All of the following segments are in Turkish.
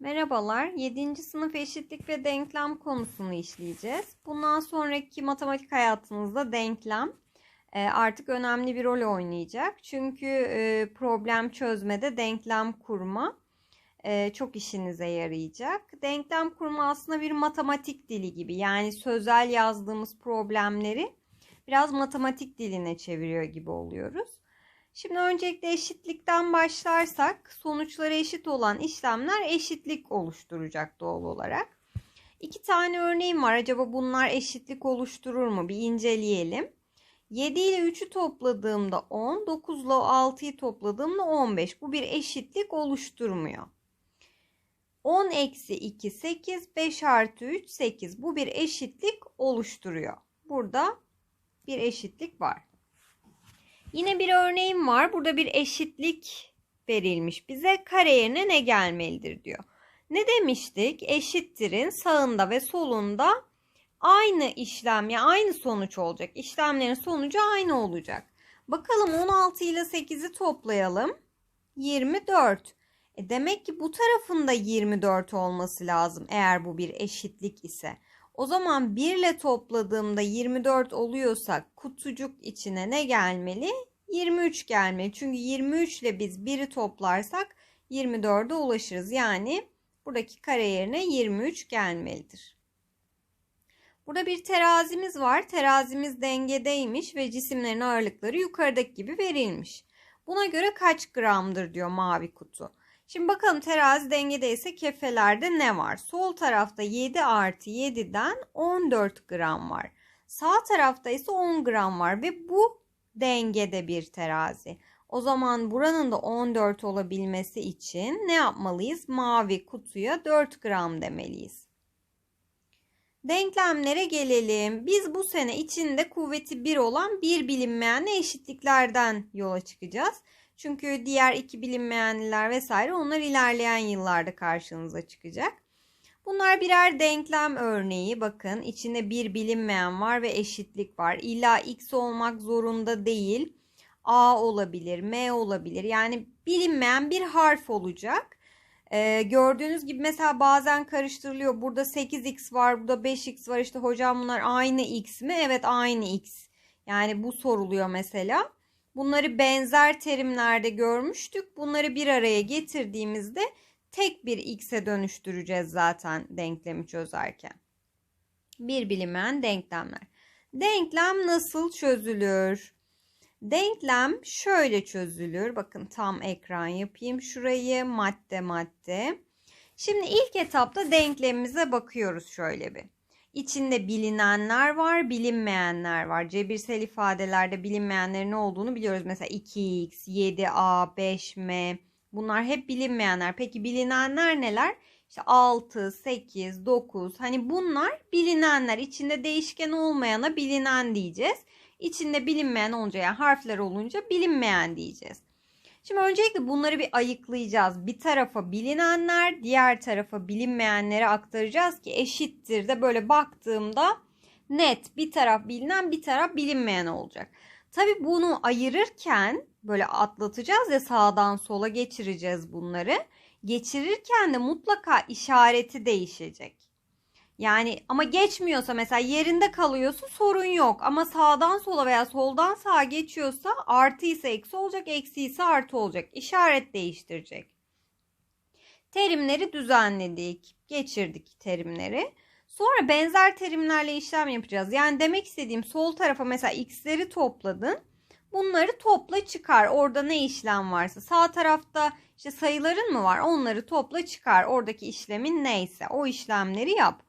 Merhabalar. 7. sınıf eşitlik ve denklem konusunu işleyeceğiz. Bundan sonraki matematik hayatınızda denklem e, artık önemli bir rol oynayacak. Çünkü e, problem çözmede denklem kurma e, çok işinize yarayacak. Denklem kurma aslında bir matematik dili gibi. Yani sözel yazdığımız problemleri biraz matematik diline çeviriyor gibi oluyoruz. Şimdi öncelikle eşitlikten başlarsak sonuçları eşit olan işlemler eşitlik oluşturacak doğal olarak. İki tane örneğim var. Acaba bunlar eşitlik oluşturur mu? Bir inceleyelim. 7 ile 3'ü topladığımda 10, 9 ile 6'yı topladığımda 15. Bu bir eşitlik oluşturmuyor. 10 eksi 2 8, 5 artı 3 8. Bu bir eşitlik oluşturuyor. Burada bir eşitlik var. Yine bir örneğim var. Burada bir eşitlik verilmiş bize. Kare yerine ne gelmelidir diyor. Ne demiştik? Eşittirin sağında ve solunda aynı işlem ya aynı sonuç olacak. İşlemlerin sonucu aynı olacak. Bakalım 16 ile 8'i toplayalım. 24. E demek ki bu tarafında 24 olması lazım eğer bu bir eşitlik ise. O zaman 1 ile topladığımda 24 oluyorsa kutucuk içine ne gelmeli? 23 gelmeli. Çünkü 23 ile biz 1'i toplarsak 24'e ulaşırız. Yani buradaki kare yerine 23 gelmelidir. Burada bir terazimiz var. Terazimiz dengedeymiş ve cisimlerin ağırlıkları yukarıdaki gibi verilmiş. Buna göre kaç gramdır diyor mavi kutu. Şimdi bakalım terazi dengedeyse kefelerde ne var? Sol tarafta 7 artı 7'den 14 gram var. Sağ tarafta ise 10 gram var ve bu dengede bir terazi. O zaman buranın da 14 olabilmesi için ne yapmalıyız? Mavi kutuya 4 gram demeliyiz. Denklemlere gelelim. Biz bu sene içinde kuvveti 1 olan bir bilinmeyenle eşitliklerden yola çıkacağız. Çünkü diğer iki bilinmeyenler vesaire onlar ilerleyen yıllarda karşınıza çıkacak. Bunlar birer denklem örneği. Bakın içinde bir bilinmeyen var ve eşitlik var. İlla x olmak zorunda değil. A olabilir, M olabilir. Yani bilinmeyen bir harf olacak. Ee, gördüğünüz gibi mesela bazen karıştırılıyor. Burada 8x var, burada 5x var. İşte hocam bunlar aynı x mi? Evet aynı x. Yani bu soruluyor mesela. Bunları benzer terimlerde görmüştük. Bunları bir araya getirdiğimizde tek bir x'e dönüştüreceğiz zaten denklemi çözerken. Bir bilinmeyen denklemler. Denklem nasıl çözülür? Denklem şöyle çözülür. Bakın tam ekran yapayım şurayı madde madde. Şimdi ilk etapta denklemimize bakıyoruz şöyle bir. İçinde bilinenler var, bilinmeyenler var. Cebirsel ifadelerde bilinmeyenlerin ne olduğunu biliyoruz. Mesela 2x, 7a, 5m bunlar hep bilinmeyenler. Peki bilinenler neler? İşte 6, 8, 9 hani bunlar bilinenler. İçinde değişken olmayana bilinen diyeceğiz. İçinde bilinmeyen olunca yani harfler olunca bilinmeyen diyeceğiz. Şimdi öncelikle bunları bir ayıklayacağız. Bir tarafa bilinenler, diğer tarafa bilinmeyenleri aktaracağız ki eşittir de böyle baktığımda net bir taraf bilinen, bir taraf bilinmeyen olacak. Tabi bunu ayırırken böyle atlatacağız ya sağdan sola geçireceğiz bunları. Geçirirken de mutlaka işareti değişecek. Yani ama geçmiyorsa mesela yerinde kalıyorsa sorun yok. Ama sağdan sola veya soldan sağa geçiyorsa artı ise eksi olacak, eksi ise artı olacak. İşaret değiştirecek. Terimleri düzenledik. Geçirdik terimleri. Sonra benzer terimlerle işlem yapacağız. Yani demek istediğim sol tarafa mesela x'leri topladın. Bunları topla çıkar. Orada ne işlem varsa. Sağ tarafta işte sayıların mı var? Onları topla çıkar. Oradaki işlemin neyse o işlemleri yap.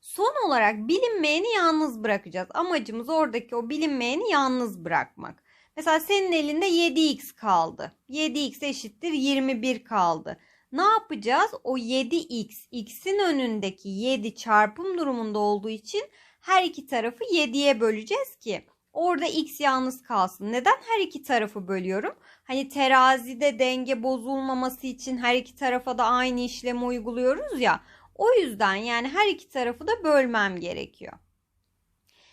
Son olarak bilinmeyeni yalnız bırakacağız. Amacımız oradaki o bilinmeyeni yalnız bırakmak. Mesela senin elinde 7x kaldı. 7x eşittir 21 kaldı. Ne yapacağız? O 7x, x'in önündeki 7 çarpım durumunda olduğu için her iki tarafı 7'ye böleceğiz ki orada x yalnız kalsın. Neden her iki tarafı bölüyorum? Hani terazide denge bozulmaması için her iki tarafa da aynı işlemi uyguluyoruz ya. O yüzden yani her iki tarafı da bölmem gerekiyor.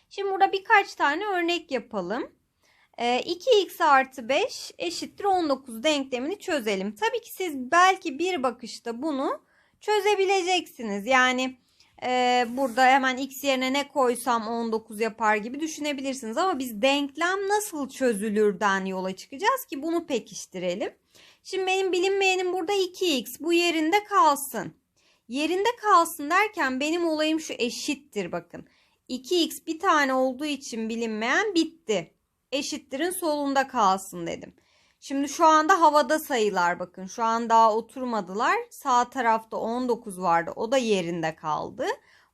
Şimdi burada birkaç tane örnek yapalım. 2x ee, artı 5 eşittir 19 denklemini çözelim. Tabii ki siz belki bir bakışta bunu çözebileceksiniz. Yani e, burada hemen x yerine ne koysam 19 yapar gibi düşünebilirsiniz. Ama biz denklem nasıl çözülürden yola çıkacağız ki bunu pekiştirelim. Şimdi benim bilinmeyenim burada 2x bu yerinde kalsın. Yerinde kalsın derken benim olayım şu eşittir bakın. 2x bir tane olduğu için bilinmeyen bitti. Eşittirin solunda kalsın dedim. Şimdi şu anda havada sayılar bakın. Şu an daha oturmadılar. Sağ tarafta 19 vardı. O da yerinde kaldı.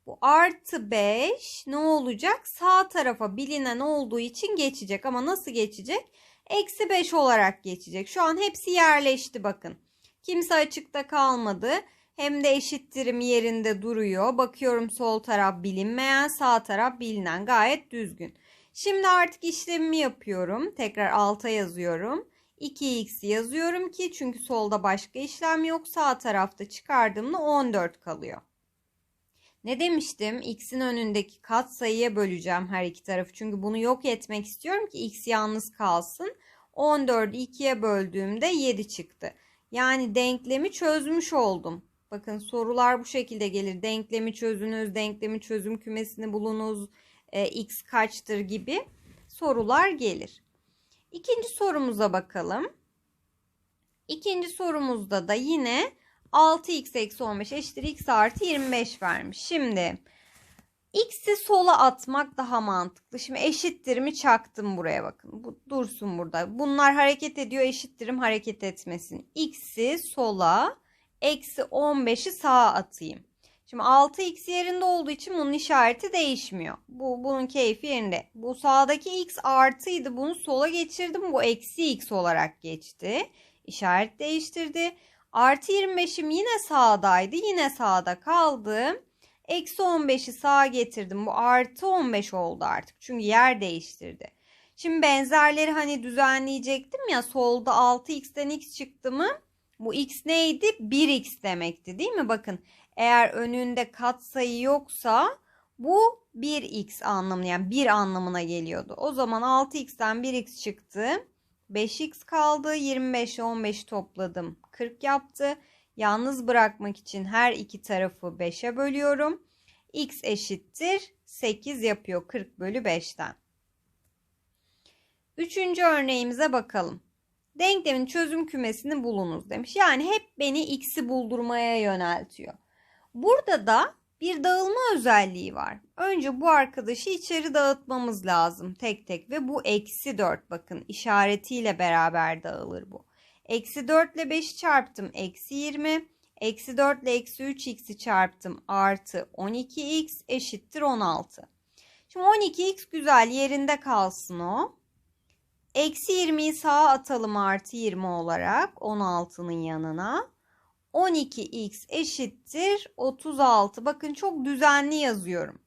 Bu artı 5 ne olacak? Sağ tarafa bilinen olduğu için geçecek. Ama nasıl geçecek? Eksi 5 olarak geçecek. Şu an hepsi yerleşti bakın. Kimse açıkta kalmadı. Hem de eşittirim yerinde duruyor. Bakıyorum sol taraf bilinmeyen, sağ taraf bilinen. Gayet düzgün. Şimdi artık işlemimi yapıyorum. Tekrar alta yazıyorum. 2x yazıyorum ki çünkü solda başka işlem yok. Sağ tarafta çıkardığımda 14 kalıyor. Ne demiştim? X'in önündeki kat sayıya böleceğim her iki tarafı. Çünkü bunu yok etmek istiyorum ki X yalnız kalsın. 14'ü 2'ye böldüğümde 7 çıktı. Yani denklemi çözmüş oldum. Bakın sorular bu şekilde gelir. Denklemi çözünüz, denklemi çözüm kümesini bulunuz, e, x kaçtır gibi sorular gelir. İkinci sorumuza bakalım. İkinci sorumuzda da yine 6x eksi 15 eşittir x artı 25 vermiş. Şimdi x'i sola atmak daha mantıklı. Şimdi eşittirimi çaktım buraya bakın. Bu dursun burada. Bunlar hareket ediyor eşittirim hareket etmesin. x'i sola eksi 15'i sağa atayım. Şimdi 6x yerinde olduğu için bunun işareti değişmiyor. Bu bunun keyfi yerinde. Bu sağdaki x artıydı. Bunu sola geçirdim. Bu eksi x olarak geçti. İşaret değiştirdi. Artı 25'im yine sağdaydı. Yine sağda kaldı. Eksi 15'i sağa getirdim. Bu artı 15 oldu artık. Çünkü yer değiştirdi. Şimdi benzerleri hani düzenleyecektim ya. Solda 6x'ten x çıktı mı? Bu x neydi? 1x demekti değil mi? Bakın eğer önünde katsayı yoksa bu 1x anlamına yani 1 anlamına geliyordu. O zaman 6x'ten 1x çıktı. 5x kaldı. 25 ile 15 topladım. 40 yaptı. Yalnız bırakmak için her iki tarafı 5'e bölüyorum. x eşittir 8 yapıyor 40 bölü 5'ten. Üçüncü örneğimize bakalım. Denklemin çözüm kümesini bulunuz demiş. Yani hep beni x'i buldurmaya yöneltiyor. Burada da bir dağılma özelliği var. Önce bu arkadaşı içeri dağıtmamız lazım tek tek ve bu eksi 4 bakın işaretiyle beraber dağılır bu. Eksi 4 ile 5'i çarptım eksi 20. Eksi 4 ile eksi 3x'i çarptım artı 12x eşittir 16. Şimdi 12x güzel yerinde kalsın o. Eksi 20'yi sağa atalım artı 20 olarak 16'nın yanına. 12x eşittir 36. Bakın çok düzenli yazıyorum.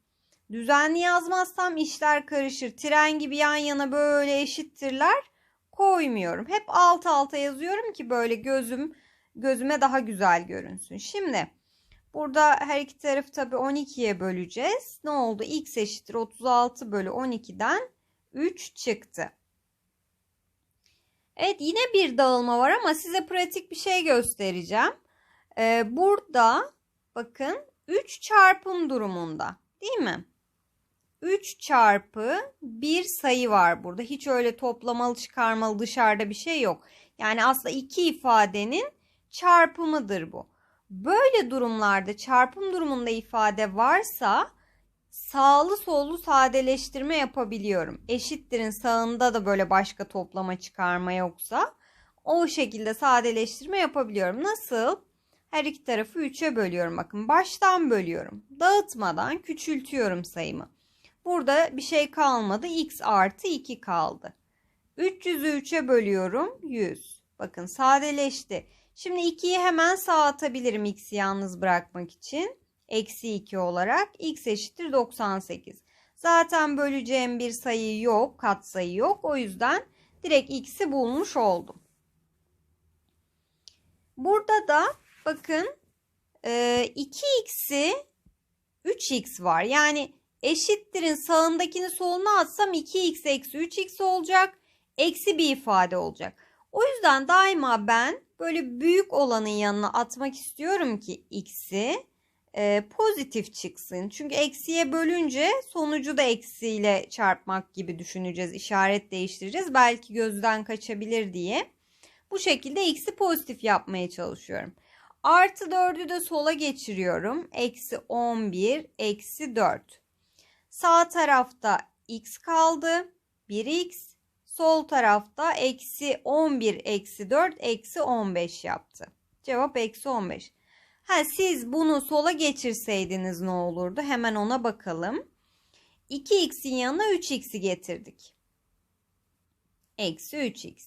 Düzenli yazmazsam işler karışır. Tren gibi yan yana böyle eşittirler koymuyorum. Hep alt alta yazıyorum ki böyle gözüm gözüme daha güzel görünsün. Şimdi burada her iki tarafı tabii 12'ye böleceğiz. Ne oldu? x eşittir 36 bölü 12'den 3 çıktı. Evet yine bir dağılma var ama size pratik bir şey göstereceğim. Ee, burada bakın 3 çarpım durumunda değil mi? 3 çarpı bir sayı var burada. Hiç öyle toplamalı çıkarmalı dışarıda bir şey yok. Yani aslında iki ifadenin çarpımıdır bu. Böyle durumlarda çarpım durumunda ifade varsa sağlı sollu sadeleştirme yapabiliyorum. Eşittirin sağında da böyle başka toplama çıkarma yoksa o şekilde sadeleştirme yapabiliyorum. Nasıl? Her iki tarafı 3'e bölüyorum. Bakın baştan bölüyorum. Dağıtmadan küçültüyorum sayımı. Burada bir şey kalmadı. X artı 2 kaldı. 300'ü 3'e bölüyorum. 100. Bakın sadeleşti. Şimdi 2'yi hemen sağa atabilirim x'i yalnız bırakmak için. Eksi 2 olarak x eşittir 98. Zaten böleceğim bir sayı yok. Katsayı yok. O yüzden direkt x'i bulmuş oldum. Burada da bakın 2x'i 3x var. Yani eşittirin sağındakini soluna atsam 2x eksi 3x olacak. Eksi bir ifade olacak. O yüzden daima ben böyle büyük olanın yanına atmak istiyorum ki x'i e, pozitif çıksın. Çünkü eksiye bölünce sonucu da eksiyle çarpmak gibi düşüneceğiz. İşaret değiştireceğiz. Belki gözden kaçabilir diye. Bu şekilde x'i pozitif yapmaya çalışıyorum. Artı 4'ü de sola geçiriyorum. Eksi 11, eksi 4. Sağ tarafta x kaldı. 1x. Sol tarafta eksi 11, eksi 4, eksi 15 yaptı. Cevap eksi 15. Ha, siz bunu sola geçirseydiniz ne olurdu? Hemen ona bakalım. 2x'in yanına 3x'i getirdik. Eksi 3x.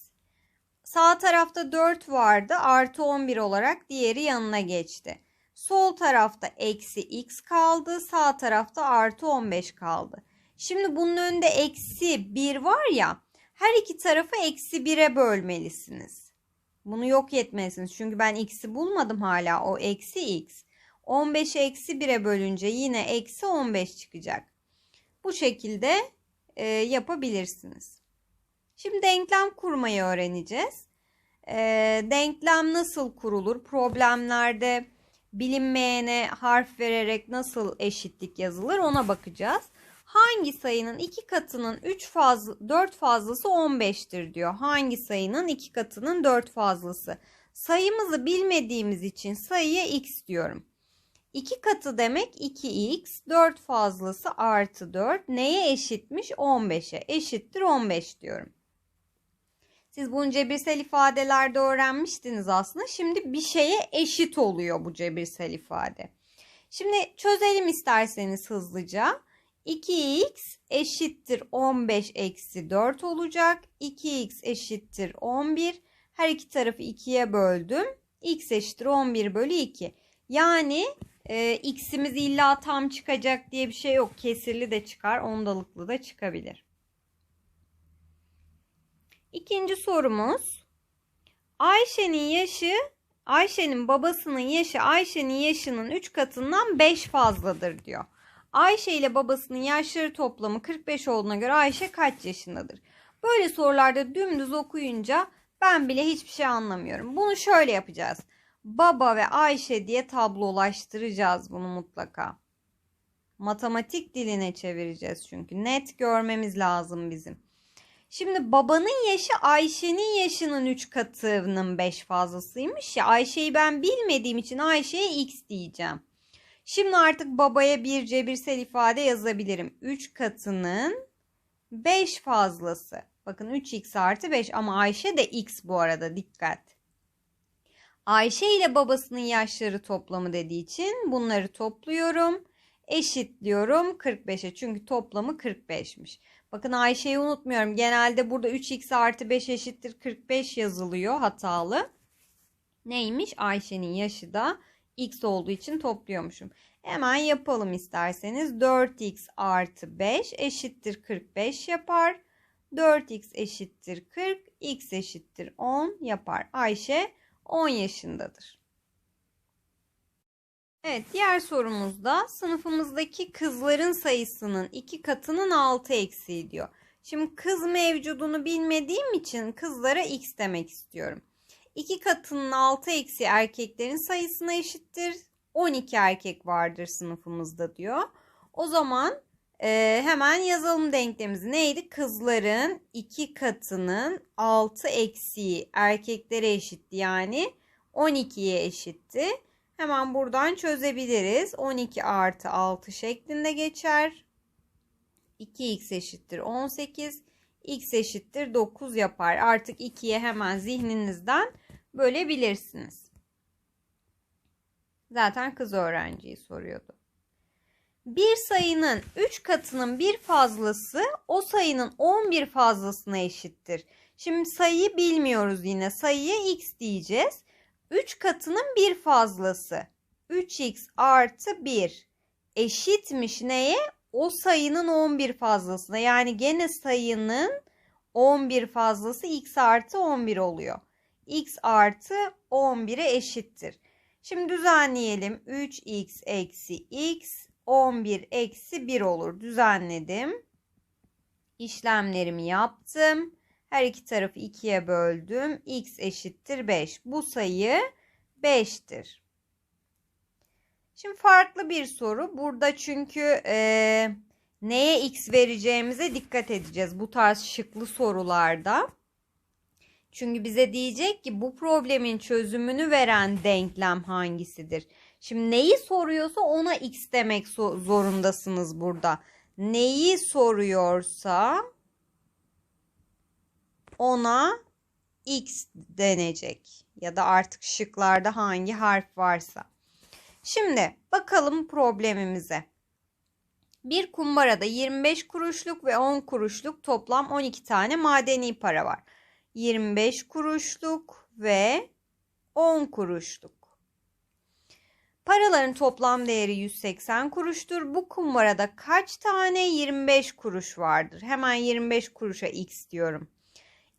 Sağ tarafta 4 vardı. Artı 11 olarak diğeri yanına geçti. Sol tarafta eksi x kaldı. Sağ tarafta artı 15 kaldı. Şimdi bunun önünde eksi 1 var ya. Her iki tarafı eksi 1'e bölmelisiniz. Bunu yok etmelisiniz. Çünkü ben x'i bulmadım hala. O eksi x. 15'i eksi 1'e bölünce yine eksi 15 çıkacak. Bu şekilde e, yapabilirsiniz. Şimdi denklem kurmayı öğreneceğiz. E, denklem nasıl kurulur? Problemlerde bilinmeyene harf vererek nasıl eşitlik yazılır ona bakacağız. Hangi sayının iki katının 3 fazla 4 fazlası 15'tir diyor. Hangi sayının iki katının 4 fazlası? Sayımızı bilmediğimiz için sayıya x diyorum. 2 katı demek 2x, 4 fazlası artı 4 neye eşitmiş? 15'e eşittir 15 diyorum. Siz bunu cebirsel ifadelerde öğrenmiştiniz aslında. Şimdi bir şeye eşit oluyor bu cebirsel ifade. Şimdi çözelim isterseniz hızlıca. 2x eşittir 15 eksi 4 olacak. 2x eşittir 11. Her iki tarafı 2'ye böldüm. x eşittir 11 bölü 2. Yani e, x'imiz illa tam çıkacak diye bir şey yok. Kesirli de çıkar, ondalıklı da çıkabilir. İkinci sorumuz. Ayşe'nin yaşı, Ayşe'nin babasının yaşı Ayşe'nin yaşının 3 katından 5 fazladır diyor. Ayşe ile babasının yaşları toplamı 45 olduğuna göre Ayşe kaç yaşındadır? Böyle sorularda dümdüz okuyunca ben bile hiçbir şey anlamıyorum. Bunu şöyle yapacağız. Baba ve Ayşe diye tablolaştıracağız bunu mutlaka. Matematik diline çevireceğiz çünkü. Net görmemiz lazım bizim. Şimdi babanın yaşı Ayşe'nin yaşının 3 katının 5 fazlasıymış ya. Ayşe'yi ben bilmediğim için Ayşe'ye x diyeceğim. Şimdi artık babaya bir cebirsel ifade yazabilirim. 3 katının 5 fazlası. Bakın 3x artı 5 ama Ayşe de x bu arada dikkat. Ayşe ile babasının yaşları toplamı dediği için bunları topluyorum. Eşitliyorum 45'e çünkü toplamı 45'miş. Bakın Ayşe'yi unutmuyorum. Genelde burada 3x artı 5 eşittir 45 yazılıyor hatalı. Neymiş? Ayşe'nin yaşı da x olduğu için topluyormuşum. Hemen yapalım isterseniz. 4x artı 5 eşittir 45 yapar. 4x eşittir 40, x eşittir 10 yapar. Ayşe 10 yaşındadır. Evet diğer sorumuzda sınıfımızdaki kızların sayısının iki katının 6 eksiği diyor. Şimdi kız mevcudunu bilmediğim için kızlara x demek istiyorum. 2 katının 6 eksi erkeklerin sayısına eşittir. 12 erkek vardır sınıfımızda diyor. O zaman e, hemen yazalım denklemimizi. Neydi? Kızların 2 katının 6 eksiği erkeklere eşitti. Yani 12'ye eşitti. Hemen buradan çözebiliriz. 12 artı 6 şeklinde geçer. 2x eşittir 18. x eşittir 9 yapar. Artık 2'ye hemen zihninizden bölebilirsiniz. Zaten kız öğrenciyi soruyordu. Bir sayının 3 katının bir fazlası o sayının 11 fazlasına eşittir. Şimdi sayıyı bilmiyoruz yine. Sayıya x diyeceğiz. 3 katının bir fazlası. 3x artı 1 eşitmiş neye? O sayının 11 fazlasına. Yani gene sayının 11 fazlası x artı 11 oluyor. X artı 11'e eşittir. Şimdi düzenleyelim. 3x eksi x 11 eksi 1 olur. Düzenledim. İşlemlerimi yaptım. Her iki tarafı 2'ye böldüm. X eşittir 5. Bu sayı 5'tir. Şimdi farklı bir soru. Burada çünkü e, neye x vereceğimize dikkat edeceğiz bu tarz şıklı sorularda. Çünkü bize diyecek ki bu problemin çözümünü veren denklem hangisidir? Şimdi neyi soruyorsa ona x demek zorundasınız burada. Neyi soruyorsa ona x denecek. Ya da artık şıklarda hangi harf varsa. Şimdi bakalım problemimize. Bir kumbarada 25 kuruşluk ve 10 kuruşluk toplam 12 tane madeni para var. 25 kuruşluk ve 10 kuruşluk. Paraların toplam değeri 180 kuruştur. Bu kumbarada kaç tane 25 kuruş vardır? Hemen 25 kuruşa x diyorum.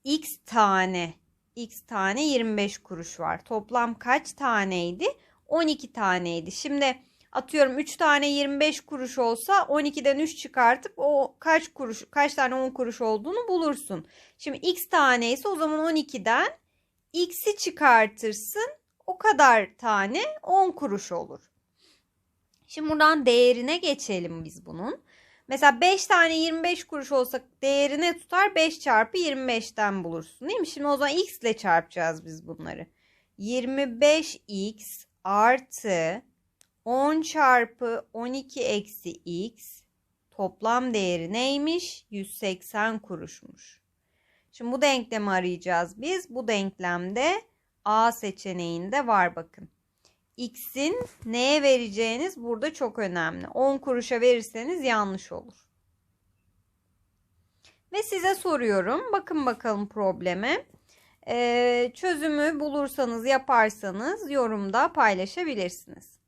x tane x tane 25 kuruş var. Toplam kaç taneydi? 12 taneydi. Şimdi atıyorum 3 tane 25 kuruş olsa 12'den 3 çıkartıp o kaç kuruş kaç tane 10 kuruş olduğunu bulursun. Şimdi x tane ise o zaman 12'den x'i çıkartırsın. O kadar tane 10 kuruş olur. Şimdi buradan değerine geçelim biz bunun. Mesela 5 tane 25 kuruş olsa değerine tutar 5 çarpı 25'ten bulursun değil mi? Şimdi o zaman x ile çarpacağız biz bunları. 25x artı 10 çarpı 12 eksi x toplam değeri neymiş? 180 kuruşmuş. Şimdi bu denklemi arayacağız biz. Bu denklemde A seçeneğinde var bakın. X'in neye vereceğiniz burada çok önemli. 10 kuruşa verirseniz yanlış olur. Ve size soruyorum. Bakın bakalım probleme. Ee, çözümü bulursanız yaparsanız yorumda paylaşabilirsiniz.